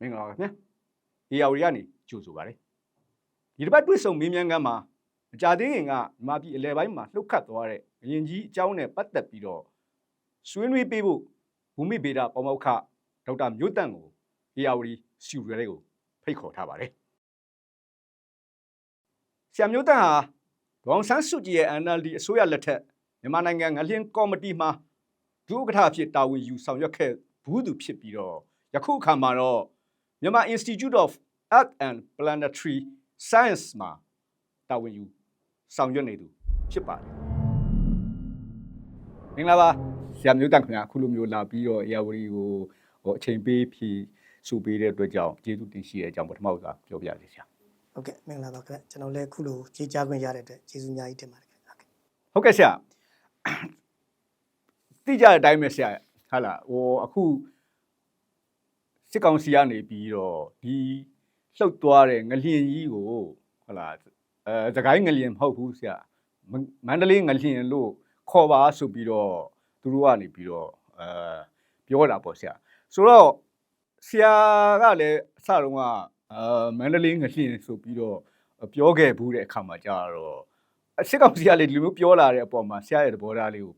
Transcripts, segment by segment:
မင်္ဂလာပါခင်ဗျာ။ဒီယာဝရီကနေကြိုဆိုပါရစေ။ဒီတစ်ပတ်တွေ့ဆုံမင်းမြန်းကမ်းမှာမကြသေးခင်ကမြန်မာပြည်အလဲပိုင်းမှာလှုပ်ခတ်သွားတဲ့ငရင်ကြီးအကြောင်းနဲ့ပတ်သက်ပြီးတော့ဆွေးနွေးပေးဖို့ဘူမိဗေဒပမောက္ခဒေါက်တာမျိုးတန့်ကိုဒီယာဝရီစတူဒီယိုလေးကိုဖိတ်ခေါ်ထားပါတယ်။ဆရာမျိုးတန့်ဟာဒေါအောင်ဆန်းစုကြည်ရဲ့ NLD အစိုးရလက်ထက်မြန်မာနိုင်ငံငလျင်ကော်မတီမှာဒုဥက္ကဋ္ဌအဖြစ်တာဝန်ယူဆောင်ရွက်ခဲ့ဘူးသူဖြစ်ပြီးတော့ယခုအခါမှာတော့ မြန်မာ Institute of Earth and Planetary Science မှာတာဝန်ယူဆောင်ရွက်နေသူဖြစ်ပါတယ်။မင်္ဂလာပါဆရာမျိုးတန့်ခင်ဗျာအခုလိုမျိုးလာပြီးတော့ AWD ကိုဟိုအချိန်ပေးဖြည့်ဆိုပေးတဲ့အတွက်ကြောင့်ကျေးဇူးတင်ရှိတဲ့အကြောင်းပထမဆုံးပြောပြရစီဆရာဟုတ်ကဲ့မင်္ဂလာပါခင်ဗျကျွန်တော်လည်းအခုလိုကြေးကြားခွင့်ရတဲ့အတွက်ကျေးဇူးအများကြီးတင်ပါတယ်ခင်ဗျဟုတ်ကဲ့။ဟုတ်ကဲ့ဆရာသိကြတဲ့အတိုင်းပဲဆရာဟာလားဟိုအခု စစ်ကောင်စီကနေပြီးတော့ဒီလှုပ်သွားတဲ့ငလျင်ကြီးကိုဟုတ်လားအဲသခိုင်းငလျင်မဟုတ်ဘူးဆရာမမန္တလေးငလျင်လို့ခေါ်ပါဆိုပြီးတော့သူတို့ကနေပြီးတော့အဲပြောတာပေါ့ဆရာဆိုတော့ဆရာကလည်းအစတုန်းကအဲမန္တလေးငလျင်ဆိုပြီးတော့ပြောခဲ့ဘူးတဲ့အခါမှာကြာတော့အစစ်ကောင်စီကလေဒီလိုမျိုးပြောလာတဲ့အပေါ်မှာဆရာရဲ့သဘောထားလေးကို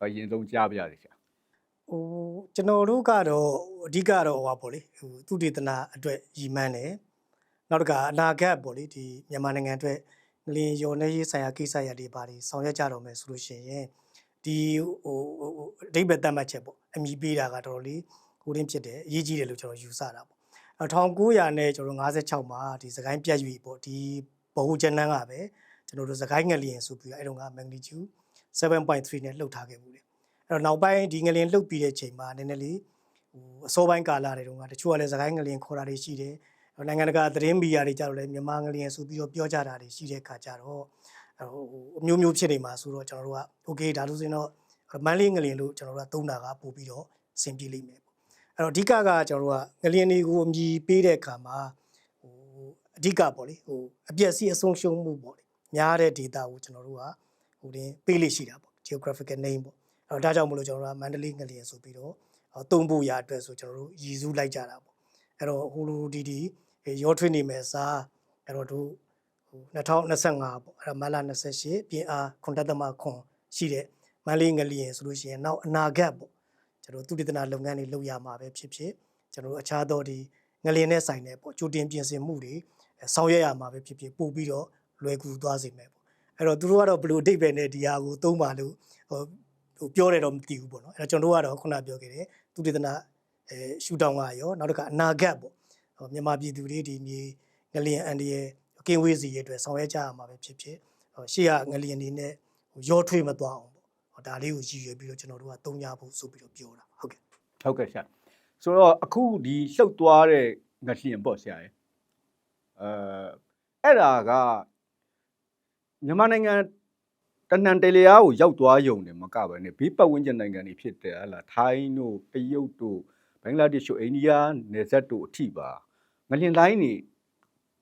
အရင်ဆုံးကြားပြရစီဆရာ ဟိုကျွန်တော်တို့ကတော့အဓိကတော့ဟိုပါပေါ့လေဟိုသူတေသနာအတွက်ရည်မှန်းတယ်နောက်တစ်ခါအနာဂတ်ပေါ့လေဒီမြန်မာနိုင်ငံအတွက်ငလင်ရော်နေရေးဆိုင်ရာကိစ္စရပ်တွေပါတယ်ဆောင်ရွက်ကြတော့မယ်ဆိုလို့ရှိရင်ဒီဟိုဟိုအဓိပ္ပာယ်တတ်မှတ်ချက်ပေါ့အမိပေးတာကတော်တော်လေးဟိုရင်းဖြစ်တယ်အရေးကြီးတယ်လို့ကျွန်တော်ယူဆတာပေါ့အဲ1900နဲ့ကျွန်တော်56မှာဒီစကိုင်းပြတ်ရွေပေါ့ဒီဘ ਹੁ ကျန်းနန်းကပဲကျွန်တော်တို့စကိုင်းငလျင်ဆိုပြီးတော့အဲ့တုန်းက magnitude 7.3နဲ့လှုပ်ထားခဲ့မှုတယ်အဲ့ တော့နောက်ပိုင်းဒီငလျင်လှုပ်ပြီးတဲ့ချိန်မှာနည်းနည်းလေးဟိုအစောပိုင်းကာလတွေတုန်းကတချို့ကလည်းစကိုင်းငလျင်ခေါ်တာတွေရှိတယ်အဲ့တော့နိုင်ငံတကာသတင်းမီဒီယာတွေကြတော့လည်းမြန်မာငလျင်ဆိုပြီးတော့ပြောကြတာတွေရှိတဲ့ခါကြတော့ဟိုအမျိုးမျိုးဖြစ်နေမှာဆိုတော့ကျွန်တော်တို့က okay ဒါလို့ဆိုရင်တော့မန်းလေးငလျင်လို့ကျွန်တော်တို့ကသုံးတာကပို့ပြီးတော့အဆင်ပြေလိမ့်မယ်ပေါ့အဲ့တော့အဓိကကကျွန်တော်တို့ကငလျင်တွေကိုအမြည်ပေးတဲ့အခါမှာဟိုအဓိကပေါ့လေဟိုအပြည့်စီအဆုံးရှုံးမှုပေါ့လေများတဲ့ data ကိုကျွန်တော်တို့ကဟိုတင်ပေးလိရှိတာပေါ့ geographical name ပေါ့အဲ့ တော့ဒါကြောင့်မလို့ကျွန်တော်တို့ကမန္တလေးငလျင်ဆိုပြီးတော့သုံးဖို့ရအတွက်ဆိုကျွန်တော်တို့ရည်စူးလိုက်ကြတာပေါ့အဲ့တော့ဟိုလိုဒီဒီရောထွေးနေမယ်စားအဲ့တော့တို့ဟို2025ပေါ့အဲ့ဒါမတ်လ28ပြင်အားခွန်တက်သမခွန်ရှိတဲ့မန္တလေးငလျင်ဆိုလို့ရှိရင်နောက်အနာဂတ်ပေါ့ကျွန်တော်သူတည်တနာလုပ်ငန်းတွေလုပ်ရမှာပဲဖြစ်ဖြစ်ကျွန်တော်တို့အခြားသောဒီငလျင်နဲ့ဆိုင်တဲ့ပေါ့ကြိုတင်ပြင်ဆင်မှုတွေဆောင်ရွက်ရမှာပဲဖြစ်ဖြစ်ပို့ပြီးတော့လွယ်ကူသွားစေမယ်ပေါ့အဲ့တော့သူတို့ကတော့ဘယ်လိုအတိတ်ပဲနဲ့ဒီဟာကိုသုံးပါလို့ဟို ဟိုပြောတယ်တော့မသိဘူးပေါ့နော်အဲ့တော့ကျွန်တော်တို့ကတော့ခုနပြောခဲ့တယ်သူတည်တနာအဲရှူတောင်းကရောနောက်တစ်ခါအနာဂတ်ပေါ့ဟိုမြန်မာပြည်သူတွေဒီမြေငလျင်အန်ဒီရဲ့ကင်းဝေးစီရဲ့အတွက်ဆောင်ရွက်ကြရမှာပဲဖြစ်ဖြစ်ဟိုရှေ့ကငလျင်နေနဲ့ဟိုရောထွေးမသွားအောင်ပေါ့ဟိုဒါလေးကိုရည်ရွယ်ပြီးတော့ကျွန်တော်တို့ကသုံးကြဖို့ဆိုပြီးတော့ပြောတာဟုတ်ကဲ့ဟုတ်ကဲ့ဆရာဆိုတော့အခုဒီလှုပ်သွားတဲ့ငလျင်ပေါ့ဆရာရဲ့အဲအဲ့ဒါကမြန်မာနိုင်ငံ တနန်တယ်လျာကိုရောက်သွားယုံတယ်မကပဲねဘေးပတ်ဝန်းကျင်နိုင်ငံတွေဖြစ်တယ်ဟလာထိုင်းတို့တရုတ်တို့ဘင်္ဂလားဒေ့ရှ်တို့အိန္ဒိယနယ်စပ်တို့အထိပါငလျင်တိုင်းနေ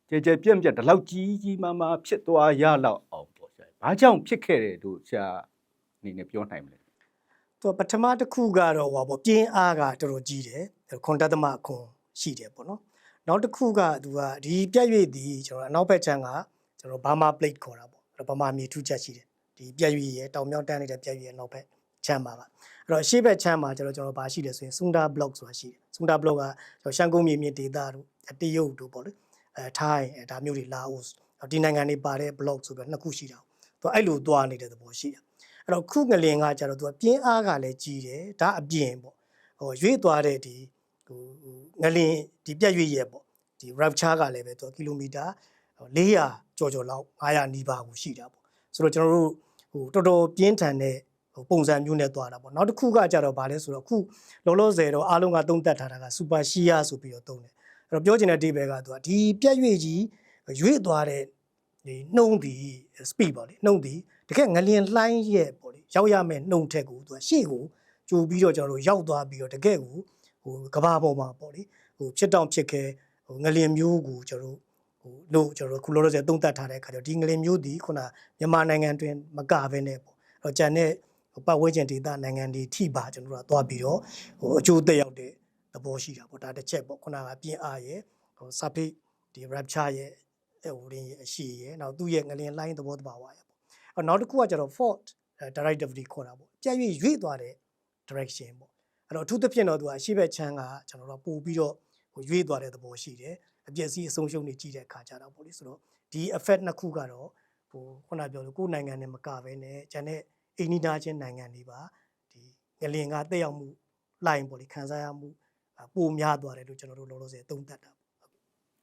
ကြဲကြဲပြန့်ပြန့်ဒီလောက်ကြီးကြီးမားမားဖြစ်သွားရလောက်အောင်ပေါ့ဆရာဘာကြောင့်ဖြစ်ခဲ့တယ်တို့ဆရာအနေနဲ့ပြောနိုင်မလဲသူကပထမတစ်ခုကတော့ဟောပေါ့ပြင်းအားကတော်တော်ကြီးတယ်ခွန်တက်သမခွန်ရှိတယ်ပေါ့နော်နောက်တစ်ခုကသူကဒီပြက်ရွေ့ဒီကျွန်တော်အနောက်ဘက်ချမ်းကကျွန်တော်ဘာမာ plate ခေါ်တာပေါ့အဲ့တော့ဘာမာမြေထူးချက်ရှိတယ် ဒီပြက်ရွေ့ရဲ့တောင်မြောက်တန်းနေတဲ့ပြက်ရွေ့ရဲ့နောက်ဘက်ချမ်းပါပါအဲ့တော့ရှေ့ဘက်ချမ်းမှာကျွန်တော်ကျွန်တော်ဘာရှိတယ်ဆိုရင်စူန်ဒါ block ဆိုတာရှိတယ်စူန်ဒါ block ကကျွန်တော်ရှမ်းကုန်းမြေမြေဒေသတို့တရုတ်တို့ပေါ့လေအဲထိုင်းအဲဒါမျိုးတွေလာအိုဒီနိုင်ငံတွေပါတဲ့ block ဆိုပြီးနှစ်ခုရှိတာသူအဲ့လိုသွားနေတဲ့သဘောရှိတယ်အဲ့တော့ခုငလင်ကကြတော့သူကပြင်းအားကလည်းကြီးတယ်ဒါအပြင်ပေါ့ဟိုရွေ့သွားတဲ့ဒီဟိုငလင်ဒီပြက်ရွေ့ရဲ့ပေါ့ဒီ rupture ကလည်းပဲသူကကီလိုမီတာ400ကျော်ကျော်လောက်900နီးပါးကိုရှိတာပေါ့ဆိုတော့ကျွန်တော်တို့ ဟိုတော်တော်ပြင်းထန်တဲ့ဟိုပုံစံမျိုးနဲ့သွားတာပေါ့နောက်တစ်ခုကကြတော့ဗာလဲဆိုတော့ခုလောလောဆယ်တော့အားလုံးကသုံးသက်ထားတာက super shear ဆိုပြီးတော့သုံးတယ်အဲ့တော့ပြောချင်တဲ့ဒီဘဲကသူကဒီပြက်ရွေ့ကြီးရွေ့သွားတဲ့ဒီနှုံးဒီ speed ပေါ့လေနှုံးဒီတကယ်ငလျင်လှိုင်းရဲ့ပေါ့လေရောက်ရမယ့်နှုံထက်ကိုသူကရှေ့ကိုကြိုပြီးတော့ကျွန်တော်တို့ရောက်သွားပြီးတော့တကယ်ကိုဟိုကဘာပေါ်မှာပေါ့လေဟိုဖြစ်တောင်ဖြစ်ခဲဟိုငလျင်မျိုးကိုကျွန်တော်တို့ဟို လို့ကျွန်တော်တို့ခုလောလောဆယ်သုံးသပ်ထားတဲ့အခါကျတော့ဒီငလျင်မျိုးဒီခုနမြန်မာနိုင်ငံတွင်မကဘဲနဲ့ပေါ့အဲ့တော့ဂျန်တဲ့ပတ်ဝန်းကျင်ဒေသနိုင်ငံတွေထိပါကျွန်တော်တို့ကသွားပြီးတော့ဟိုအကျိုးသက်ရောက်တဲ့သဘောရှိတာပေါ့ဒါတစ်ချက်ပေါ့ခုနကပြင်အားရဲ့ဟို surface ဒီ rapture ရဲ့ဟိုရင်းရဲ့အရှိရဲ့နောက်သူ့ရဲ့ငလင် line သဘောတဘာဝရဲ့ပေါ့အော်နောက်တစ်ခုကကျတော့ fault directivity ခေါ်တာပေါ့ပြည့်ရွေ့ရွေ့သွားတဲ့ direction ပေါ့အဲ့တော့အထူးသဖြင့်တော့သူကအရှိဘက်ချမ်းကကျွန်တော်တို့ပို့ပြီးတော့ဟိုရွေ့သွားတဲ့သဘောရှိတယ် အပျက်စီးအဆုံးရှုံးတွေကြီးတဲ့အခါကြတော့ပေါ့လေဆိုတော့ဒီ effect နှစ်ခုကတော့ဟိုခုနပြောလို့ကိုယ်နိုင်ငံနဲ့မကဘဲနဲ့ကျန်တဲ့အိန္ဒိယချင်းနိုင်ငံတွေပါဒီငလင်ကတက်ရောက်မှု line ပေါ့လေခံစားရမှုပိုများသွားတယ်လို့ကျွန်တော်တို့လောလောဆယ်သုံးသပ်တာပေါ့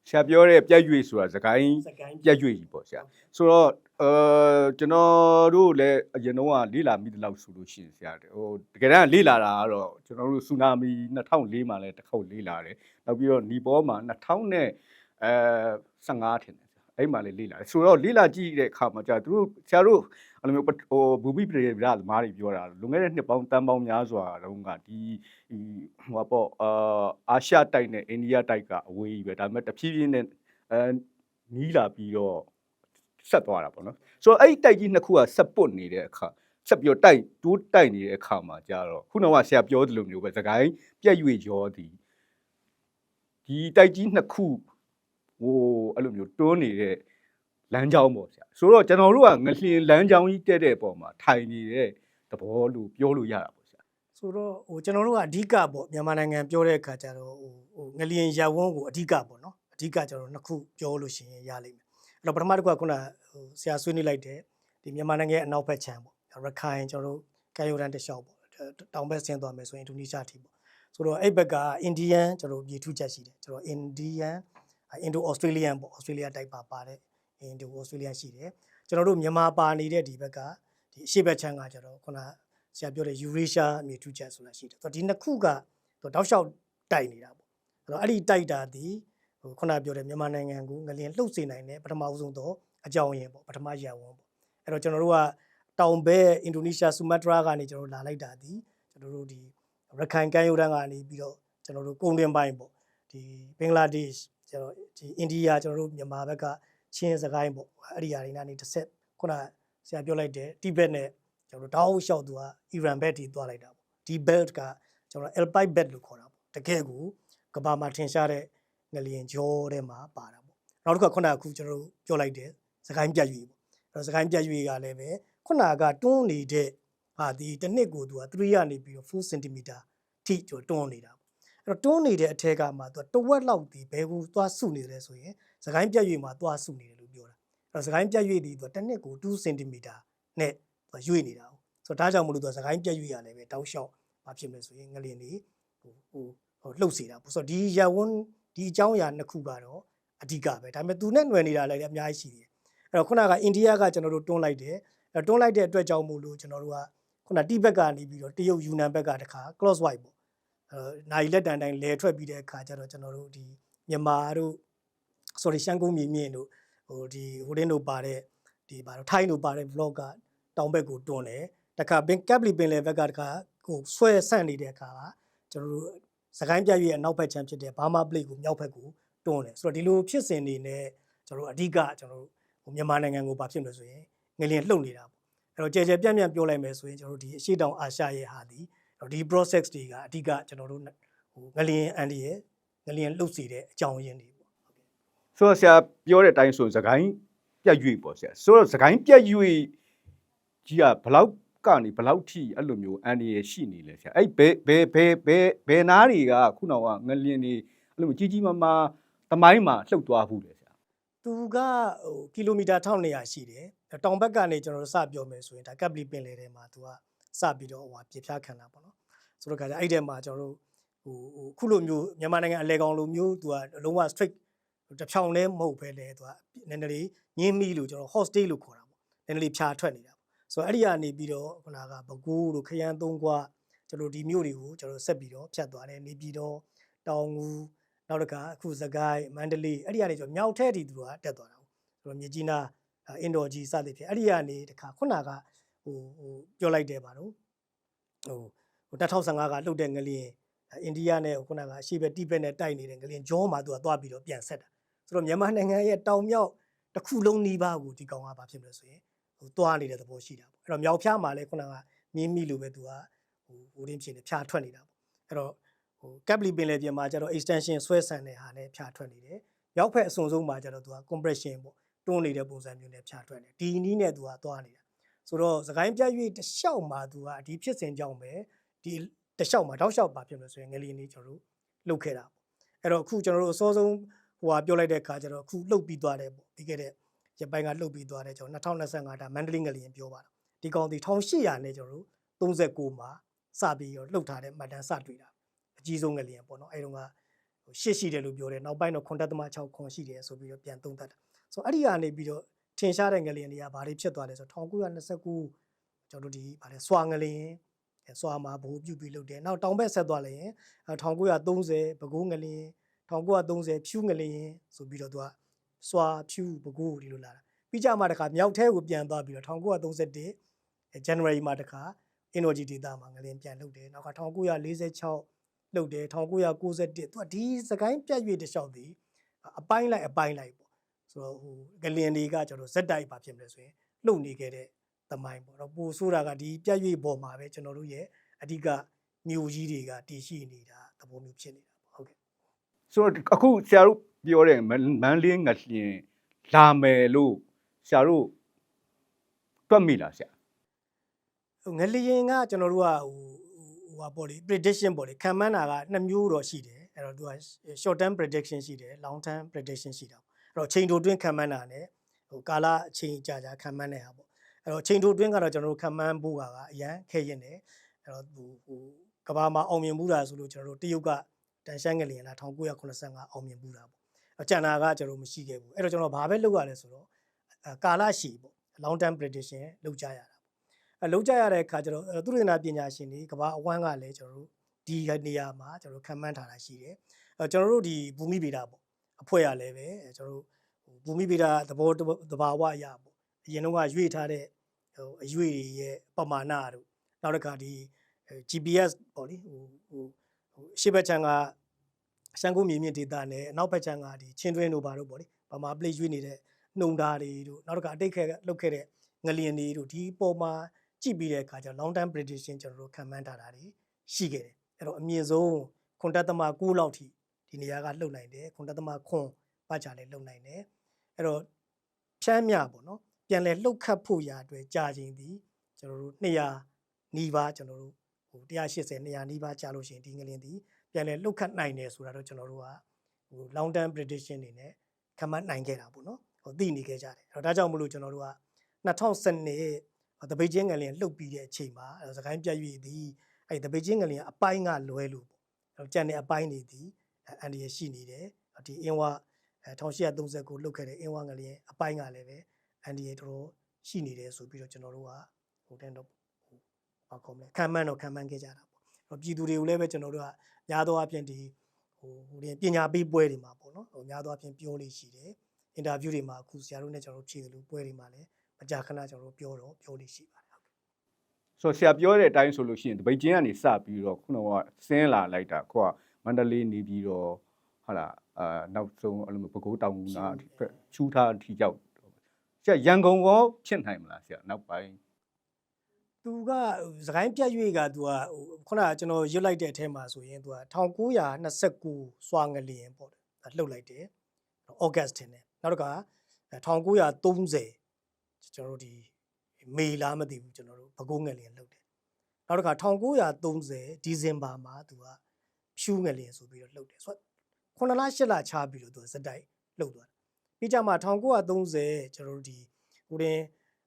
ဆရာပြောတဲ့ပြက်ရွေဆိုတာသခိုင်းစကိုင်းပြက်ရွေကြီးပေါ့ဆရာဆိုတော့အဲကျွန်တော်တို့လည်းအရင်တော့ကလေ့လာမိတဲ့လောက်ဆိုလို့ရှိရင်ဆရာဟိုတကယ်တမ်းလေ့လာတာကတော့ကျွန်တော်တို့ဆူနာမီ2004မှာလည်းတစ်ခေါက်လေ့လာတယ်နောက်ပြီးတော့နီပေါ်မှာ2000နဲ့အဲ15ထင်တယ်ဆရာ အဲ့မှာလည်းလေ့လာတယ်ဆိုတော့လေ့လာကြည့်တဲ့အခါမှာကြာသူတို့ဆရာတို့အဲ့လိုမျိုးဟိုဘူဘီပရေဗရာသမားတွေပြောတာလွန်ခဲ့တဲ့နှစ်ပေါင်းတန်ပေါင်းများစွာတုန်းကဒီဒီဟိုပါပေါ့အာအာရှတိုက်နဲ့အိန္ဒိယတိုက်ကအဝေးကြီးပဲဒါပေမဲ့တဖြည်းဖြည်းနဲ့အဲနီးလာပြီးတော့ဆက်သွားတာပေါ့နော်ဆိုတော့အဲ့ဒီတိုက်ကြီးနှစ်ခုကဆက်ပုတ်နေတဲ့အခါဆက်ပြီးတော့တိုက်တိုးတိုက်နေတဲ့အခါမှာကြာတော့ခုနကဆရာပြောသလိုမျိုးပဲသခိုင်းပြက်ရွေရောသည်ဒီတိုက်ကြီးနှစ်ခု ဟိုအဲ့လိုမျိုးတွန်းနေတဲ့လမ်းကြောင်းပေါ့ဆရာဆိုတော့ကျွန်တော်တို့ကငလျင်လမ်းကြောင်းကြီးတက်တဲ့ပုံမှာထိုင်နေတဲ့သဘောလို့ပြောလို့ရတာပေါ့ဆရာဆိုတော့ဟိုကျွန်တော်တို့ကအဓိကပေါ့မြန်မာနိုင်ငံပြောတဲ့အခါကျတော့ဟိုဟိုငလျင်ရပ်ဝန်းကိုအဓိကပေါ့နော်အဓိကကျွန်တော်တို့နှစ်ခုပြောလို့ရှိရင်ရလိမ့်မယ်အဲ့တော့ပထမတစ်ခုကခုနဟိုဆရာဆွေးနွေးလိုက်တဲ့ဒီမြန်မာနိုင်ငံရဲ့အနောက်ဘက်ခြမ်းပေါ့ရခိုင်ကျွန်တော်တို့ကမ်းရိုးတန်းတစ်လျှောက်ပေါ့တောင်ဘက်ဆင်းသွားမယ်ဆိုရင်အင်ဒိုနီးရှားအထိပေါ့ဆိုတော့အဲ့ဘက်ကအိန္ဒိယန်ကျွန်တော်တို့မြေထုချက်ရှိတယ်ကျွန်တော်အိန္ဒိယန် အင်ဒိုဩစတြေးလျန်ပေါ့ဩစတြေးလျတိုက်ပါပါတဲ့အင်ဒိုဩစတြေးလျရှိတယ်ကျွန်တော်တို့မြန်မာပါနေတဲ့ဒီဘက်ကဒီအရှေ့ဘက်ခြမ်းကကျွန်တော်ခုနဆရာပြောတဲ့ Eurasia အမြေထုချက်ဆိုတာရှိတယ်။ဆိုတော့ဒီနှစ်ခုကတောက်လျှောက်တိုက်နေတာပေါ့။အဲ့တော့အဲ့ဒီတိုက်တာဒီဟိုခုနပြောတဲ့မြန်မာနိုင်ငံကိုငလျင်လှုပ်စေနိုင်တဲ့ပထမဦးဆုံးတော့အကြောင်းရင်းပေါ့ပထမရန်ဝန်ပေါ့။အဲ့တော့ကျွန်တော်တို့ကတောင်ဘက်အင်ဒိုနီးရှားဆူမတ်တရာကနေကျွန်တော်တို့လာလိုက်တာဒီကျွန်တော်တို့ဒီရခိုင်ကမ်းရိုးတန်းကနေပြီးတော့ကျွန်တော်တို့ကုန်းတွင်းပိုင်းပေါ့ဒီဘင်္ဂလားဒေ့ရှ် ကျွန်တော်ဒီအိန္ဒိယကျွန်တော်တို့မြန်မာဘက်ကချင်းစကိုင်းပေါ့အဲ့ဒီအရာတွေကနေတစ်ဆက်ခုနဆရာပြောလိုက်တဲ့တိဘက်နဲ့ကျွန်တော်တို့တောက်လျှောက်သူကအီရန်ဘက်ထိသွားလိုက်တာပေါ့ဒီ belt ကကျွန်တော် alpine belt လို့ခေါ်တာပေါ့တကယ်ကိုကဘာမှာထင်ရှားတဲ့ငလျင်ကြောထဲမှာပါတာပေါ့နောက်တစ်ခါခုနကခုကျွန်တော်တို့ပြောလိုက်တဲ့စကိုင်းပြတ်ရွေပေါ့အဲ့တော့စကိုင်းပြတ်ရွေကလည်းပဲခုနကတွန်းနေတဲ့ဟာဒီတစ်နှစ်ကိုသူက3ကနေပြီးတော့4 cm ထိကျွန်တော်တွန်းနေတာပေါ့အဲ့ တော့တွန်းနေတဲ့အထက်ကမှသူကတဝက်လောက်ဒီဘဲကူသွားစုနေတယ်ဆိုရင်စကိုင်းပြတ်ရွေမှာသွားစုနေတယ်လို့ပြောတာအဲ့တော့စကိုင်းပြတ်ရွေဒီသူကတစ်နှစ်ကို2 cm နဲ့သူရွေနေတာပေါ့ဆိုတော့ဒါကြောင့်မလို့သူကစကိုင်းပြက်ရွေ့ရတယ်ပဲတောက်လျှောက်မဖြစ်မယ်ဆိုရင်ငလျင်တွေဟိုဟိုဟိုလှုပ်စေတာပေါ့ဆိုတော့ဒီရဝန်းဒီအကြောင်းအရာနှစ်ခုကတော့အဓိကပဲဒါပေမဲ့သူနဲ့ຫນွယ်နေတာလည်းအများကြီးရှိသေးတယ်အဲ့တော့ခုနကအိန္ဒိယကကျွန်တော်တို့တွန်းလိုက်တယ်အဲ့တွန်းလိုက်တဲ့အတွက်ကြောင့်မို့လို့ကျွန်တော်တို့ကခုနတိဘက်ကနေပြီးတော့တရုတ်ယူနန်ဘက်ကတခါ close white ပေါ့ အဲနိုင်လက်တန်တိုင်းလဲထွက်ပြီးတဲ့အခါကျတော့ကျွန်တော်တို့ဒီမြန်မာတို့ sorry ရှမ်းကုန်းမြေမြင့်တို့ဟိုဒီဟိုတင်းတို့ပါတဲ့ဒီပါတော့ထိုင်းတို့ပါတဲ့ vlog ကတောင်ဘက်ကိုတွန်းတယ်တခါပင်ကပ်လီပင်လေဘက်ကတခါဟိုဆွဲဆန့်နေတဲ့အခါကကျွန်တော်တို့စကိုင်းပြရွေးအနောက်ဘက်ချမ်းဖြစ်တဲ့ဘာမာပလိတ်ကိုမြောက်ဘက်ကိုတွန်းတယ်ဆိုတော့ဒီလိုဖြစ်စဉ်တွေနဲ့ကျွန်တော်တို့အဓိကကျွန်တော်တို့ဟိုမြန်မာနိုင်ငံကိုဘာဖြစ်လို့ဆိုရင်ငလျင်လှုပ်နေတာပေါ့အဲ့တော့ကြဲကြဲပြန့်ပြန့်ပြောလိုက်မယ်ဆိုရင်ကျွန်တော်တို့ဒီအရှိတောင်အာရှရဲ့ဟာဒီ ဒီ process တွေကအဓိကကျွန်တော်တို့ဟိုငလျင်အန်ဒီရဲ့ငလျင်လှုပ်စီတဲ့အကြောင်းရင်းတွေပေါ့ဆိုတော့ဆရာပြောတဲ့အတိုင်းဆိုရင်သခိုင်းပြက်ရွေပေါ့ဆရာဆိုတော့သခိုင်းပြက်ရွေကြီးကဘလောက်ကနေဘလောက်ထိအဲ့လိုမျိုးအန်ဒီရရှိနေလဲဆရာအဲ့ဘဲဘဲဘဲဘဲဘဲနားတွေကခုနကငလျင်တွေအဲ့လိုမျိုးကြီးကြီးမားမားသမိုင်းမှာလှုပ်သွားဘူးလေဆရာသူကဟိုကီလိုမီတာ1200ရှိတယ်တောင်ဘက်ကနေကျွန်တော်တို့စပြောမယ်ဆိုရင်ဒါကပ်ပလီပင်လေထဲမှာသူက စပြီးတော့ဟိုပြပြခံတာပေါ့နော်ဆိုတော့ကအဲ့ထဲမှာကျွန်တော်တို့ဟိုဟိုခုလိုမျိုးမြန်မာနိုင်ငံအလဲကောင်လိုမျိုးသူကလုံးဝ straight တစ်ဖြောင်လဲမဟုတ်ပဲလေသူကနည်းနည်းလေးညင်းမိလို့ကျွန်တော် hot stay လို့ခေါ်တာပေါ့နည်းနည်းလေးဖြာထွက်နေတာပေါ့ဆိုတော့အဲ့ဒီကနေပြီးတော့ခုနကဘကူးတို့ခရမ်းသုံးကွာကျွန်တော်ဒီမျိုးတွေကိုကျွန်တော်ဆက်ပြီးတော့ဖြတ်သွားတယ်နေပြီးတော့တောင်ငူနောက်တစ်ခါအခုစကိုင်းမန္တလေးအဲ့ဒီကနေကျွန်တော်မြောက်ထဲထိသူကတက်သွားတာပေါ့ဆိုတော့မြကြီးနားအင်ဒိုဂျီစသဖြင့်အဲ့ဒီကနေတခါခုနက ဟိုဟိုပြောလိုက်တယ်ပါတော့ဟိုဟို2015ကလှုပ်တဲ့ငလျင်အိန္ဒိယနဲ့ခုနကအရှေ့ဘက်တိဘက်နဲ့တိုက်နေတဲ့ငလျင်ဂျောမှာသူကသွားပြီးတော့ပြန်ဆက်တာဆိုတော့မြန်မာနိုင်ငံရဲ့တောင်မြောက်တစ်ခုလုံးနီးပါးကိုဒီကောင်ကဘာဖြစ်မလဲဆိုရင်ဟိုသွားနေတဲ့သဘောရှိတာပေါ့အဲ့တော့မြောက်ဖျားမှာလည်းခုနကမြင်းမိလိုပဲသူကဟိုဟိုရင်းဖြစ်နေဖြာထွက်နေတာပေါ့အဲ့တော့ဟိုဟိုကပ်ပလီပင်လေပြင်မှာကျတော့ extension ဆွဲဆန်တဲ့ဟာနဲ့ဖြာထွက်နေတယ်ရောက်ဖက်အစွန်ဆုံးမှာကျတော့သူက compression ပေါ့တွန်းနေတဲ့ပုံစံမျိုးနဲ့ဖြာထွက်နေဒီနီးနဲ့သူကသွားနေတာ ဆိုတော့သခိုင်းပြတ်၍တစ်လျှောက်မှာသူကဒီဖြစ်စဉ်ကြောင့်ပဲဒီတစ်လျှောက်မှာတောက်လျှောက်ပါဖြစ်လို့ဆိုရင်ငလျင်လေးကျွန်တော်တို့လှုပ်ခဲ့တာပေါ့အဲ့တော့အခုကျွန်တော်တို့အစောဆုံးဟိုဟာပြောလိုက်တဲ့အခါကျတော့အခုလှုပ်ပြီးသွားတယ်ပေါ့ပြီးခဲ့တဲ့ရပိုင်းကလှုပ်ပြီးသွားတယ်ကျွန်တော်2025ဒါမန္တလေးငလျင်ပြောပါတော့ဒီကောင်ဒီ1800နဲ့ကျွန်တော်တို့39မှာစပြီးတော့လှုပ်ထားတဲ့မှတ်တမ်းစတွေ့တာအကြီးဆုံးငလျင်ပေါ့နော်အဲ့တုန်းကဟိုရှစ်ရှိတယ်လို့ပြောတယ်နောက်ပိုင်းတော့9.6ခွန်ရှိတယ်ဆိုပြီးတော့ပြန်သုံးသပ်တာဆိုတော့အဲ့ဒီကနေပြီးတော့ ထင်ရှားတဲ့ငလျင်တွေကဘာတွေဖြစ်သွားလဲဆိုတော့1929ကျွန်တော်တို့ဒီဗာလဲစွာငလျင်စွာမှာဘိုးပြုတ်ပြီးလုပ်တယ်နောက်တောင်ဘက်ဆက်သွားလိုက်ရင်1930ပဲခူးငလျင်1930ဖြူးငလျင်ဆိုပြီးတော့သူကစွာဖြူးပဲခူးဒီလိုလာတာပြီးကြမှာတခါမြောက်ထဲကိုပြန်သွားပြီးတော့1931 January မှာတခါ energy data မှာငလျင်ပြန်လုပ်တယ်နောက်က1946လုပ်တယ်1991သူကဒီစကိုင်းပြတ်၍တလျှောက်သည်အပိုင်းလိုက်အပိုင်းလိုက်ပေါ့ ဆိုတော့ဟိုငလျင်တွေကကျွန်တော်ဇက်တိုက်ပါဖြစ်မလဲဆိုရင်လှုပ်နေခဲ့တဲ့သမိုင်းပေါ့နော်ပိုဆိုတာကဒီပြတ်၍ပေါ်မှာပဲကျွန်တော်တို့ရဲ့အဓိကမြို့ကြီးတွေကတည်ရှိနေတာသဘောမျိုးဖြစ်နေတာပေါ့ဟုတ်ကဲ့ဆိုတော့အခုဆရာတို့ပြောတဲ့မမန်းလေးငလျင်လာမယ်လို့ဆရာတို့တွက်မိလားဆရာဟိုငလျင်ကကျွန်တော်တို့ကဟိုဟိုဟာပေါ့လေ prediction ပေါ့လေခံမှန်းတာကနှစ်မျိုးတော့ရှိတယ်အဲ့တော့သူက short term prediction ရှိတယ် long term prediction ရှိတာပေါ့အဲ့ တော့ချိန်တိုတွင်းခံမှန်းတာ ਨੇ ဟိုကာလအချိန်ကြာကြာခံမှန်းတဲ့ဟာပေါ့အဲ့တော့ချိန်တိုတွင်းကတော့ကျွန်တော်တို့ခံမှန်းဖို့ကအရန်ခဲရင်တယ်အဲ့တော့ဟိုဟိုကဘာမှာအောင်မြင်မှုတာဆိုလို့ကျွန်တော်တို့တရုတ်ကတန်ရှမ်းငလျင်လား1985အောင်မြင်မှုတာပေါ့အကျန်တာကကျွန်တော်တို့မရှိခဲ့ဘူးအဲ့တော့ကျွန်တော်ဘာပဲလုပ်ရလဲဆိုတော့အဲကာလရှည်ပေါ့ long term prediction လုပ်ကြရတာအလုံးကြရတဲ့အခါကျတော့အဲသုတေသနပညာရှင်တွေကမ္ဘာအဝန်းကလည်းကျွန်တော်တို့ဒီနေရာမှာကျွန်တော်တို့ခံမှန်းထားတာရှိတယ်အဲကျွန်တော်တို့ဒီဘူမိဗေဒပေါ့ အဖွဲ့ရလည်းပဲအဲကျွန်တော်တို့ဟိုဘူမိဗေဒသဘောသဘာဝအရာပေါ့အရင်တော့ကရွေ့ထားတဲ့ဟိုအရွေ့တွေရဲ့ပမာဏတို့နောက်တစ်ခါဒီ GPS ပေါ့လေဟိုဟိုဟိုရှေ့ဘက်ခြမ်းကရှမ်းကုန်းမြေမြင့်ဒေသနဲ့အနောက်ဘက်ခြမ်းကဒီချင်းတွင်းတို့ဘာတို့ပေါ့လေပမာ plate ရွေ့နေတဲ့နှုံဓာတွေတို့နောက်တစ်ခါအတိတ်ခဲလောက်ခဲ့တဲ့ငလျင်တွေတို့ဒီပေါ်မှာကြည့်ပြီးတဲ့အခါကျတော့ long term prediction ကျွန်တော်တို့ခံမှန်းထားတာတွေရှိခဲ့တယ်အဲ့တော့အမြင့်ဆုံးခွန်တက်သမ6လောက်ထိ ဒီနေရာကလှုပ်နိုင်တယ်ခွန်တက်သမခွန်ပတ်ချာလည်းလှုပ်နိုင်တယ်အဲ့တော့ဖြမ်းမြပေါ့နော်ပြန်လဲလှုပ်ခတ်ဖို့ရာအတွက်ကြာချိန်ဒီကျွန်တော်တို့200နီးပါးကျွန်တော်တို့ဟို180 200နီးပါးကြာလို့ရှိရင်ဒီငလင်းဒီပြန်လဲလှုပ်ခတ်နိုင်တယ်ဆိုတာတော့ကျွန်တော်တို့ကဟို long term prediction တွေနဲ့ခံမှန်းနိုင်ခဲ့တာပေါ့နော်ဟိုသိနေခဲ့ကြတယ်အဲ့တော့ဒါကြောင့်မလို့ကျွန်တော်တို့က2012တပိတ်ချင်းငလျင်လှုပ်ပြီးတဲ့အချိန်မှာအဲစကိုင်းပြတ်၍သည်အဲတပိတ်ချင်းငလျင်အပိုင်းကလွဲလို့ပေါ့အဲကြံတဲ့အပိုင်းတွေသည် အန်ဒီရရှိနေတယ်ဒီအင်းဝအဲ1839လှုပ်ခဲ့တဲ့အင်းဝငလျင်အပိုင်းကလည်းပဲအန်ဒီရတော်တော်ရှိနေတယ်ဆိုပြီးတော့ကျွန်တော်တို့ကဟိုတန်းတော့ဟိုဘာခေါ်မလဲခံမှန်းတော့ခံမှန်းခဲ့ကြတာပေါ့အဲ့ပြည်သူတွေကိုလည်းပဲကျွန်တော်တို့ကများသောအားဖြင့်ဒီဟိုဟိုဒီပညာပေးပွဲတွေမှာပေါ့နော်ဟိုများသောအားဖြင့်ပြောလို့ရှိတယ်အင်တာဗျူးတွေမှာအခုဆရာတို့နဲ့ကျွန်တော်တို့ဖြေတယ်လို့ပွဲတွေမှာလည်းမကြာခဏကျွန်တော်တို့ပြောတော့ပြောလို့ရှိပါတယ်ဟုတ်ကဲ့ဆိုတော့ဆရာပြောတဲ့အတိုင်းဆိုလို့ရှိရင်တပိတ်ချင်းကနေစပြီးတော့ခုနကဆင်းလာလိုက်တာခုက မန္တလေးနေပြီးတော့ဟုတ်လားအာနောက်ဆုံးအဲ့လိုမျိုးပဲခူးတောင်ကူနာချူထားထီရောက်ဆရာရန်ကုန်ရောဖြစ်နိုင်မလားဆရာနောက်ပိုင်းသူကစကိုင်းပြတ်၍ကသူကဟိုခုနကကျွန်တော်ရွတ်လိုက်တဲ့အထဲမှာဆိုရင်သူက1929စွာငလျင်ပေါ့လှုပ်လိုက်တယ်ဩဂတ်တင်တယ်နောက်တစ်ခါ1930ကျွန်တော်တို့ဒီမေလားမသိဘူးကျွန်တော်တို့ဘကုန်းငလျင်လှုပ်တယ်နောက်တစ်ခါ1930ဒီဇင်ဘာမှာသူက ဖြူးငလျင်ဆိုပြီးတော့လှုပ်တယ်ဆိုတော့ခုနလ8လချားပြီးတော့သူကစက်တိုက်လှုပ်သွားတယ်ပြီးကြမှာ1930ကျွန်တော်တို့ဒီဟိုတင်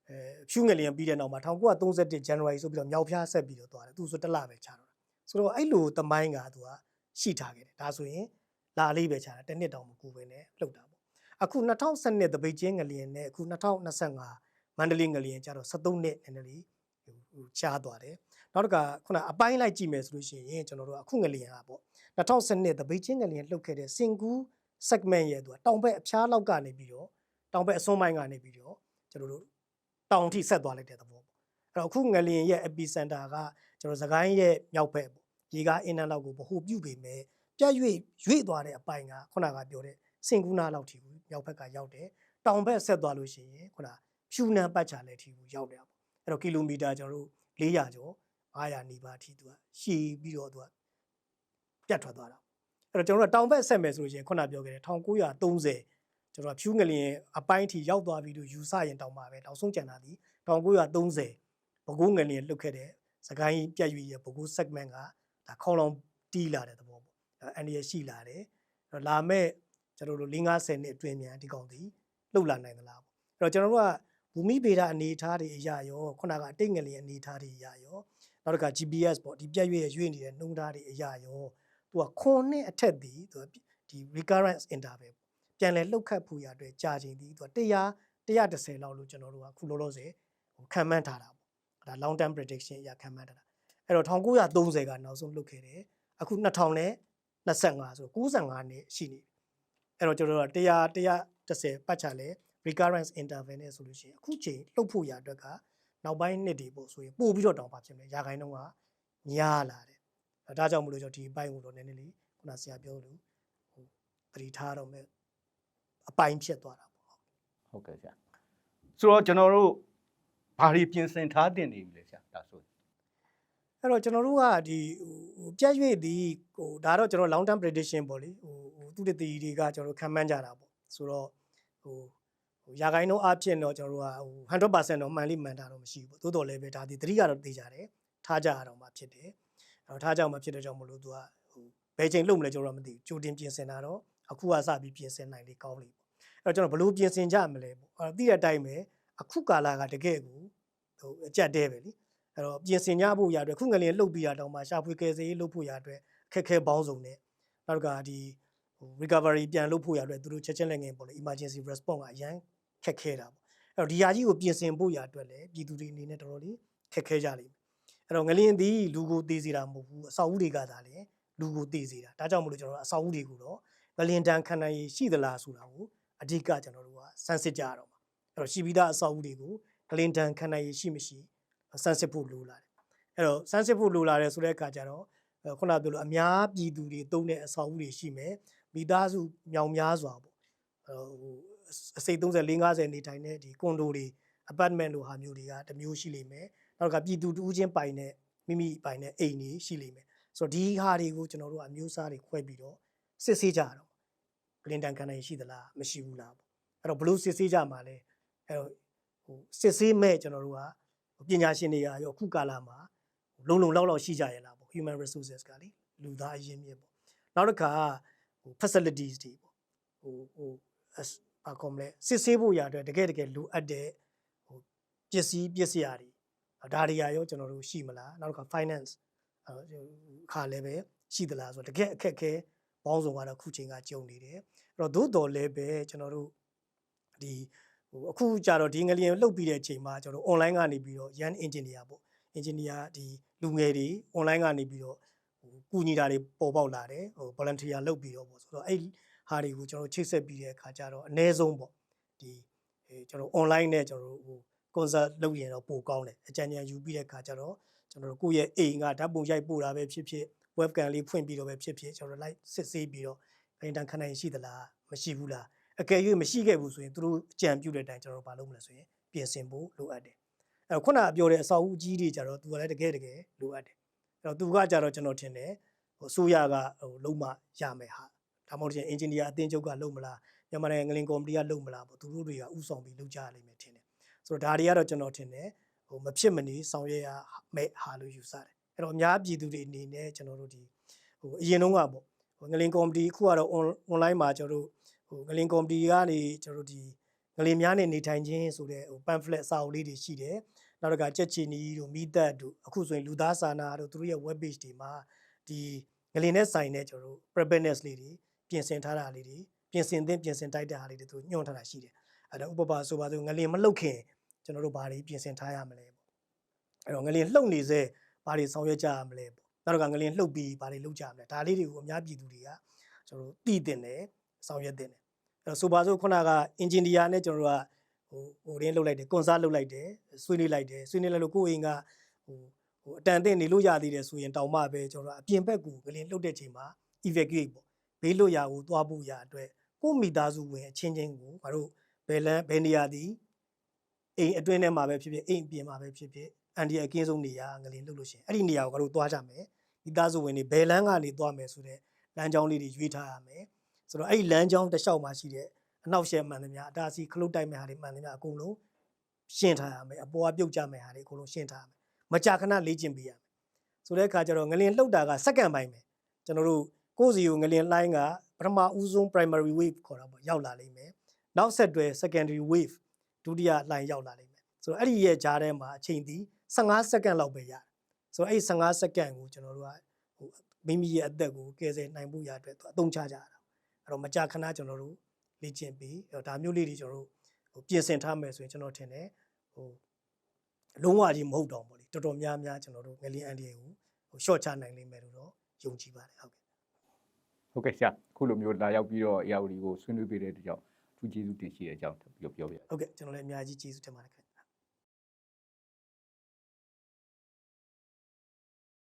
အဲဖြူးငလျင်ပြီးတဲ့နောက်မှာ1931 January ဆိုပြီးတော့မြောက်ဖျားဆက်ပြီးတော့သွားတယ်သူဆိုတစ်လပဲချတော့တာဆိုတော့အဲ့လိုတမိုင်းကသူကရှိထားခဲ့တယ်ဒါဆိုရင်လာလေးပဲချတာတစ်နှစ်တောင်မကူပဲနဲ့လှုပ်တာပေါ့အခု2012တပိတ်ချင်းငလျင်နဲ့အခု2025မန္တလေးငလျင်ကျတော့73နှစ်နည်းနည်းလေးဟိုဟိုချားသွားတယ် နောက်တစ်ခါခုနအပိုင်းလိုက်ကြည့်မယ်ဆိုလို့ရှိရင်ကျွန်တော်တို့အခုငလျင်ကပေါ့2012တပိတ်ချင်းငလျင်လှုပ်ခဲ့တဲ့စင်ကူ segment ရဲ့သူကတောင်ဘက်အဖျားလောက်ကနေပြီးတော့တောင်ဘက်အစွန်းပိုင်းကနေပြီးတော့ကျွန်တော်တို့တောင်ထိဆက်သွားလိုက်တဲ့သဘောပေါ့အဲ့တော့အခုငလျင်ရဲ့ epicenter ကကျွန်တော်စကိုင်းရဲ့မြောက်ဘက်ပေါ့ရေကားအင်းနန်းလောက်ကိုဗဟိုပြုတ်ပေမဲ့ပြတ်၍ရွေ့သွားတဲ့အပိုင်းကခုနကပြောတဲ့စင်ကူနာလောက်ထိကိုမြောက်ဘက်ကရောက်တယ်တောင်ဘက်ဆက်သွားလို့ရှိရင်ခုနဖြူနန်းပတ်ချာလည်းထိကိုရောက်တယ်ပေါ့အဲ့တော့ကီလိုမီတာကျွန်တော်တို့400ကျော် 900နီးပါးအထိသူကရှည်ပြီးတော့သူကပြတ်ထွက်သွားတာအဲ့တော့ကျွန်တော်တို့ကတောင်ဘက်ဆက်မယ်ဆိုလို့ရှိရင်ခုနပြောခဲ့တဲ့1930ကျွန်တော်ကဖြူးငလျင်အပိုင်းထိရောက်သွားပြီလို့ယူဆရင်တောင်မှပဲနောက်ဆုံးကျန်တာဒီ1930ဘကိုးငလျင်လွတ်ခဲ့တဲ့စကိုင်းပြတ်ရွေရဲ့ဘကိုး segment ကဒါခေါလောင်တီးလာတဲ့သဘောပေါ့အန်ဒီရရှိလာတယ်အဲ့တော့လာမဲ့ကျွန်တော်တို့50နှစ်အတွင်းမြန်ဒီကောင်ဒီလှုပ်လာနိုင်သလားပေါ့အဲ့တော့ကျွန်တော်တို့ကဘူမိဗေဒအနေအထားတွေအရာရောခုနကအတိတ်ငလျင်အနေအထားတွေအရာရော နောက်တစ်ခါ GPS ပေါ့ဒီပြတ်ရွေရဲ့ရွေ့နေတဲ့နှုံးသားတွေအရာရောသူကခွန်နဲ့အထက်ဒီသူကဒီ recurrence interval ပေါ့ပြန်လဲလှုပ်ခတ်ဖို့ရအတွက်ကြာချိန်ဒီသူက100 130လောက်လို့ကျွန်တော်တို့ကခုလောလောဆယ်ဟိုခံမှန်းထားတာပေါ့ဒါ long term prediction အရာခံမှန်းထားတာအဲ့တော့1930ကနောက်ဆုံးလှုပ်ခဲ့တယ်အခု2000နဲ့25ဆို95နှစ်ရှိနေပြီအဲ့တော့ကျွန်တော်တို့က100 130ပတ်ချလဲ recurrence interval နဲ့ဆိုလို့ရှိရင်အခုချိန်လှုပ်ဖို့ရအတွက်က နောက်ပိုင်းနှစ်တွေပေါ့ဆိုရင်ပို့ပြီးတော့တောင်ပါဖြစ်မယ်ရာခိုင်နှုန်းကညားလာတယ်အဲဒါကြောင့်မလို့ကျွန်တော်ဒီအပိုင်းကိုတော့နည်းနည်းလေးခုနဆရာပြောလို့ဟိုသတိထားတော့မယ်အပိုင်းဖြစ်သွားတာပေါ့ဟုတ်ကဲ့ဆရာဆိုတော့ကျွန်တော်တို့ဘာတွေပြင်ဆင်ထားတင်နေပြီလဲဆရာဒါဆိုရင်အဲ့တော့ကျွန်တော်တို့ကဒီဟိုပြတ်ရွေ့ဒီဟိုဒါတော့ကျွန်တော် long term prediction ပေါ့လေဟိုဟိုသူတည်တွေကကျွန်တော်ခံမှန်းကြတာပေါ့ဆိုတော့ဟို ဟိုရာဂိုင်းနှုန်းအဖြစ်တော့ကျွန်တော်တို့ကဟို100%တော့မှန်လိမှန်တာတော့မရှိဘူးပေါ့သို့တော်လည်းပဲဒါဒီသတိကတော့သိကြတယ်ထားကြရတော့မှဖြစ်တယ်အဲ့တော့ထားကြမှဖြစ်တဲ့ကြောင့်မလို့သူကဟိုဘယ်ချိန်လုံမလဲကျွန်တော်တော့မသိဘူးကြိုတင်ပြင်ဆင်တာတော့အခုကစပြီးပြင်ဆင်နိုင်လေကောင်းလေပေါ့အဲ့တော့ကျွန်တော်ဘယ်လို့ပြင်ဆင်ကြမလဲပေါ့အဲ့တော့သိတဲ့အတိုင်းပဲအခုကာလကတကယ်ကိုဟိုအကြက်တဲပဲလीအဲ့တော့ပြင်ဆင်ကြဖို့ရအတွက်ခုငလျင်လှုပ်ပြီးတာတောင်မှရှာဖွေကယ်ဆယ်ရေးလှုပ်ဖို့ရအတွက်အခက်အခဲပေါင်းစုံနဲ့နောက်ကဒီဟို recovery ပြန်လုပ်ဖို့ရအတွက်သူတို့ချက်ချင်းလက်ငယ်ပေါ့လေ emergency response ကအရန် ခက်ခဲတာပေါ့အဲ့တော့ဒီဟာကြီးကိုပြင်ဆင်ဖို့ရအတွက်လည်းပြည်သူတွေအနေနဲ့တော်တော်လေးခက်ခဲကြလိမ့်မယ်အဲ့တော့ငလျင်သည်လူကိုသေစေတာမဟုတ်ဘူးအဆောက်အဦတွေကသာလေလူကိုသေစေတာဒါကြောင့်မလို့ကျွန်တော်တို့အဆောက်အဦတွေကိုတော့ငလျင်တန်းခံနိုင်ရည်ရှိသလားဆိုတာကိုအဓိကကျွန်တော်တို့ကစမ်းစစ်ကြရတော့မှာအဲ့တော့ရှိပြီးသားအဆောက်အဦတွေကိုငလျင်တန်းခံနိုင်ရည်ရှိမရှိစမ်းစစ်ဖို့လိုလာတယ်အဲ့တော့စမ်းစစ်ဖို့လိုလာတယ်ဆိုတဲ့အခါကျတော့အဲခုနပြောလို့အများပြည်သူတွေတုံးတဲ့အဆောက်အဦတွေရှိမယ်မိသားစုမြောင်များစွာပေါ့အဲဟို အစိတ်30 50နေထိုင်တဲ့ဒီကွန်ဒိုတွေ apartment လိုဟာမျိုးတွေကတစ်မျိုးရှိလိမ့်မယ်နောက်ကပြည်သူတူးချင်းပိုင်တဲ့မိမိပိုင်တဲ့အိမ်တွေရှိလိမ့်မယ်ဆိုတော့ဒီဟာတွေကိုကျွန်တော်တို့အမျိုးအစားတွေခွဲပြီးတော့စစ်ဆေးကြရတော့ကလင်တန်ခံနိုင်ရှိသလားမရှိဘူးလားပေါ့အဲ့တော့ဘလို့စစ်ဆေးကြမှာလဲအဲ့တော့ဟိုစစ်ဆေးမဲ့ကျွန်တော်တို့ကပညာရှင်တွေကရောအခုကာလမှာလုံလုံလောက်လောက်ရှိကြရလားပေါ့ human resources ကလေလူသားအရင်းမြစ်ပေါ့နောက်တစ်ခါဟို facilities တွေပေါ့ဟိုဟို ဘာကောမလဲစစ်ဆေးဖို့ရအတွက်တကယ်တကယ်လိုအပ်တဲ့ဟိုပစ္စည်းပစ္စည်းတွေဒါတွေရောကျွန်တော်တို့ရှိမလားနောက်တစ်ခါ finance အခါလည်းပဲရှိသလားဆိုတော့တကယ်အခက်အခဲပေါင်းစုံကတော့ခုချိန်ကကြုံနေတယ်အဲ့တော့သို့တော်လည်းပဲကျွန်တော်တို့ဒီဟိုအခုကြတော့ဒီငလျင်လှုပ်ပြီးတဲ့အချိန်မှာကျွန်တော် online ကနေပြီးတော့ yan engineer ပေါ့ engineer ဒီလူငယ်တွေ online ကနေပြီးတော့ဟိုကူညီတာတွေပေါ်ပေါက်လာတယ်ဟို volunteer လုပ်ပြီးတော့ပေါ့ဆိုတော့အဲ့ ဟာတွေကိုကျွန်တော်ချိတ်ဆက်ပြီးတဲ့အခါကျတော့အ ਨੇ ဆုံးပေါ့ဒီအဲကျွန်တော် online နဲ့ကျွန်တော်ဟို concert လုပ်ရင်တော့ပိုကောင်းတယ်အကြံဉာဏ်ယူပြီးတဲ့အခါကျတော့ကျွန်တော်ကိုယ့်ရဲ့အိမ်ကဓာတ်ပုံရိုက်ပို့တာပဲဖြစ်ဖြစ် webcam လေးဖွင့်ပြီးတော့ပဲဖြစ်ဖြစ်ကျွန်တော် live စစ်ဆေးပြီးတော့အင်တန်ခဏရင်ရှိသလားမရှိဘူးလားအကယ်၍မရှိခဲ့ဘူးဆိုရင်သူတို့အကြံပြုတဲ့အတိုင်းကျွန်တော်တို့မလုပ်မလဲဆိုရင်ပြင်ဆင်ဖို့လိုအပ်တယ်အဲတော့ခုနကပြောတဲ့အစာအုပ်ကြီးတွေကြတော့သူကလည်းတကယ်တကယ်လိုအပ်တယ်အဲတော့သူကကြတော့ကျွန်တော်ထင်တယ်ဟိုအစိုးရကဟိုလုံးမရမယ်ဟာ ဒါမှမဟုတ်ရင်အင်ဂျင်နီယာအသင်းချုပ်ကလုပ်မလားမြန်မာနိုင်ငံငလင်ကော်မတီကလုပ်မလားပေါ့သူတို့တွေကဥဆောင်ပြီးလုပ်ကြရလိမ့်မယ်ထင်တယ်ဆိုတော့ဒါတွေကတော့ကျွန်တော်ထင်တယ်ဟိုမဖြစ်မနေဆောင်ရွက်ရမယ်ဟာလို့ယူဆတယ်အဲ့တော့အများပြည်သူတွေအနေနဲ့ကျွန်တော်တို့ဒီဟိုအရင်တုန်းကပေါ့ဟိုငလင်ကော်မတီအခုကတော့ online မှာကျွန်တော်တို့ဟိုငလင်ကော်မတီကနေကျွန်တော်တို့ဒီငလင်များနဲ့နေထိုင်ခြင်းဆိုတဲ့ဟို pamphlet စာအုပ်လေးတွေရှိတယ်။နောက်တစ်ခါကြက်ချီနီတို့မိသက်တို့အခုဆိုရင်လူသားစာနာတို့သူတို့ရဲ့ web page တွေမှာဒီငလင်နဲ့ဆိုင်တဲ့ကျွန်တော်တို့ preparedness လေးတွေ ပြင်ဆင်ထားတာလေးတွေပြင်ဆင်သင့်ပြင်ဆင်တိုက်တဲ့ဟာလေးတွေသူညွှန်ထားတာရှိတယ်။အဲ့ဒါဥပပါဆိုပါဆိုငလင်မလှုပ်ခင်ကျွန်တော်တို့ဘာတွေပြင်ဆင်ထားရမလဲပေါ့။အဲ့တော့ငလင်လှုပ်နေစေဘာတွေဆောင်ရွက်ကြရမလဲပေါ့။နောက်တစ်ခါငလင်လှုပ်ပြီးဘာတွေလုပ်ကြရမလဲ။ဒါလေးတွေကိုအများပြည်သူတွေကကျွန်တော်တို့သိတင်တယ်ဆောင်ရွက်တင်တယ်အဲ့တော့ဆိုပါစို့ခုနကအင်ဂျင်နီယာနဲ့ကျွန်တော်တို့ကဟိုဟိုရင်းလုပ်လိုက်တယ်ကွန်ဆာလုပ်လိုက်တယ်ဆွေးနွေးလိုက်တယ်ဆွေးနွေးလိုက်လို့ကိုယ့်အိမ်ကဟိုဟိုအတန်အသင့်နေလို့ရသေးတယ်ဆိုရင်တောင်မှပဲကျွန်တော်တို့အပြင်ဘက်ကိုကလင်းလှုပ်တဲ့ချိန်မှာ evacuate ပေါ့ ဘေးလွတ်ရာကိုသွားဖို့ရာအတွက်ကိုယ့်မိသားစုဝင်အချင်းချင်းကိုငါတို့ဘယ်လန်းဘယ်နေရာသည်အိမ်အတွင်းထဲမှာပဲဖြစ်ဖြစ်အိမ်အပြင်မှာပဲဖြစ်ဖြစ်အန်ဒီအကင်းဆုံးနေရာငလင်းလှုပ်လို့ရှိရင်အဲ့ဒီနေရာကိုငါတို့သွားကြမယ်မိသားစုဝင်တွေဘယ်လမ်းကနေသွားမယ်ဆိုတဲ့လမ်းကြောင်းလေးတွေရွေးထားရမယ်ဆိုတော့အဲ့ဒီလမ်းကြောင်းတစ်လျှောက်မှာရှိတဲ့အနောက်ရှယ်မှန်သမျှအတားအဆီးခလုတ်တိုက်မဲ့ဟာတွေမှန်သမျှအကုန်လုံးရှင်းထားရမယ်အပေါ်ကပြုတ်ကြမဲ့ဟာတွေအကုန်လုံးရှင်းထားရမယ်မကြာခဏလေ့ကျင့်ပေးရမယ်ဆိုတဲ့အခါကျတော့ငလင်လှုပ်တာကစက္ကန့်ပိုင်းပဲကျွန်တော်တို့ ကိုယ်စီကိုငလင်လှိုင်းကပထမဦးဆုံး primary wave ခေါ်တာပေါ့ရောက်လာလိမ့်မယ်နောက်ဆက်တွဲ secondary wave ဒုတိယလှိုင်းရောက်လာလိမ့်မယ်ဆိုတော့အဲ့ဒီရဲ့ကြားထဲမှာအချိန်ဒီ15စက္ကန့်လောက်ပဲရတယ်ဆိုတော့အဲ့ဒီ15စက္ကန့်ကိုကျွန်တော်တို့ကဟိုမိမိရဲ့အသက်ကိုကယ်ဆယ်နိုင်ဖို့ရအတွက်သူအသုံးချကြတာအဲ့တော့မကြာခဏကျွန်တော်တို့လေ့ကျင့်ပြီးအဲ့တော့ဒါမျိုးလေးတွေကျွန်တော်တို့ဟိုပြင်ဆင်ထားမယ်ဆိုရင်ကျွန်တော်ထင်တယ်ဟိုလုံးဝကြီးမဟုတ်တော့ဘူးလေတော်တော်များများကျွန်တော်တို့ငလျင်အန်ဒီကိုဟို short ချနိုင်လိမ့်မယ်လို့တော့ယုံကြည်ပါတယ်ဟုတ်ကဲ့ ဟုတ်ကဲ့ဆရာအခုလိုမျိုးလာရောက်ပြီးတော့ AR ကိုဆွေးနွေးပေးတဲ့အတွက်ကြောင့်သူကျေးဇူးတင်ရှိတဲ့အကြောင်းပြောပြောပြရအောင်ဟုတ်ကဲ့ကျွန်တော်လည်းအများကြီးကျေးဇူးတင်ပါတယ်ခင်ဗျ